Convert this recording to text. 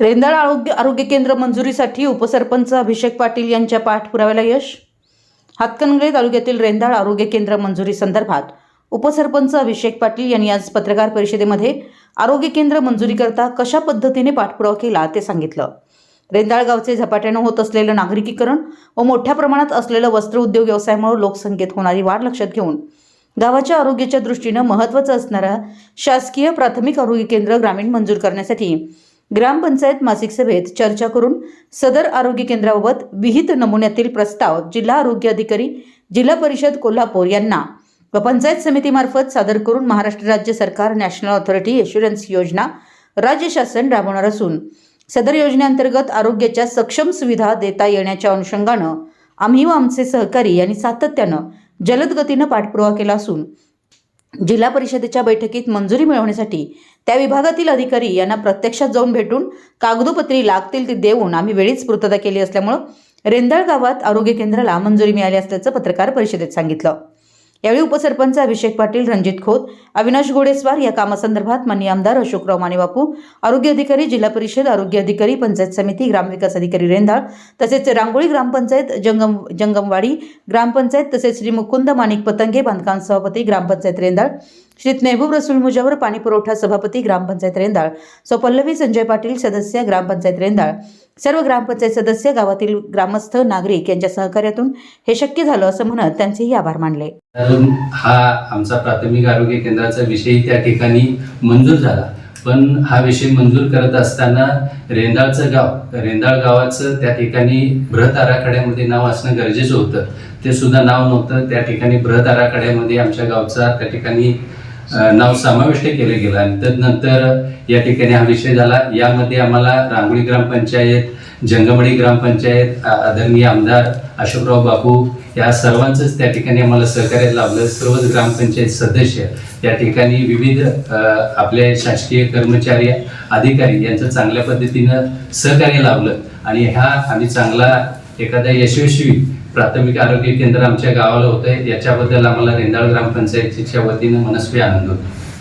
रेंदाळ आरोग्य आरोग्य केंद्र मंजुरीसाठी उपसरपंच अभिषेक पाटील यांच्या पाठपुराव्याला यश. हातकणंगले तालुक्यातील रेंदाळ आरोग्य केंद्र मंजुरी संदर्भात उपसरपंच अभिषेक पाटील यांनी आज पत्रकार परिषदेमध्ये आरोग्य केंद्र मंजुरीकरता कशा पद्धतीने पाठपुरावा केला ते सांगितलं. रेंदाळ गावचे झपाट्यानं होत असलेलं नागरिकीकरण व मोठ्या प्रमाणात असलेलं वस्त्र उद्योग व्यवसायामुळे लोकसंख्येत होणारी वाढ लक्षात घेऊन गावाच्या आरोग्याच्या दृष्टीनं महत्त्वाचं असणारं शासकीय प्राथमिक आरोग्य केंद्र ग्रामीण मंजूर करण्यासाठी ग्रामपंचायत मासिक सभेत चर्चा करून सदर आरोग्य केंद्राबाबत विहित नमुन्यातील प्रस्ताव जिल्हा आरोग्य अधिकारी जिल्हा परिषद कोल्हापूर यांना व पंचायत समितीमार्फत सादर करून महाराष्ट्र राज्य सरकार नॅशनल ऑथॉरिटी इन्शुरन्स योजना राज्य शासन राबवणार असून सदर योजनेअंतर्गत आरोग्याच्या सक्षम सुविधा देता येण्याच्या अनुषंगानं आम्ही व आमचे सहकारी यांनी सातत्यानं जलद गतीनं पाठपुरावा केला असून जिल्हा परिषदेच्या बैठकीत मंजुरी मिळवण्यासाठी त्या विभागातील अधिकारी यांना प्रत्यक्षात जाऊन भेटून कागदोपत्री लागतील ती देऊन आम्ही वेळीच पूर्तता केली असल्यामुळं रेंदाळ गावात आरोग्य केंद्राला मंजुरी मिळाली असल्याचं पत्रकार परिषदेत सांगितलं. यावेळी उपसरपंच अभिषेक पाटील रणजित खोत अविनाश घोडेस्वार या कामासंदर्भात मान्य आमदार अशोकराव मानेबापू आरोग्य अधिकारी जिल्हा परिषद आरोग्य अधिकारी पंचायत समिती ग्रामविकास अधिकारी रेंदाळ तसेच रांगोळी ग्रामपंचायत जंगम जंगमवाडी ग्रामपंचायत तसेच श्री मुकुंद माणिक पतंगे बांधकाम सभापती ग्रामपंचायत रेंदाळ श्री मेहबूब रसूल मुजावर पाणी पुरवठा सभापती ग्रामपंचायत रेंदाळ सौ पल्लवी संजय पाटील सदस्य ग्रामपंचायत रेंदाळ सर्व ग्रामपंचायत सदस्य गावातील ग्रामस्थ नागरिक यांच्या सहकार्यातून हे शक्य झालं असं म्हणत त्यांचेही आभार मानले. हा आमचा प्राथमिक आरोग्य केंद्राचा विषय त्या ठिकाणी मंजूर झाला. पण हा विषय मंजूर करत असताना रेंदाळचं गाव रेंदाळ गावाचं त्या ठिकाणी बृहत आराखड्यामध्ये नाव असणं गरजेचं होतं. ते सुद्धा नाव नव्हतं. त्या ठिकाणी बृहत आराखड्यामध्ये आमच्या गावचा त्या ठिकाणी नाव समाविष्ट केलं गेलं. आणि तदनंतर या ठिकाणी हा विषय झाला. यामध्ये आम्हाला रांगोळी ग्रामपंचायत जंगमडी ग्रामपंचायत आदरणीय आमदार अशोकराव बापू या सर्वांचंच त्या ठिकाणी आम्हाला सहकार्य लाभलं. सर्वच ग्रामपंचायत सदस्य त्या ठिकाणी विविध आपले शासकीय कर्मचारी अधिकारी यांचं चांगल्या पद्धतीनं सहकार्य लाभलं. आणि ह्या आम्ही चांगला एखादा यशस्वी प्राथमिक आरोग्य केंद्र आमच्या गावाला होतं याच्याबद्दल आम्हाला रेंदाळ ग्रामपंचायतीच्या वतीनं मनस्वी आनंद होतो.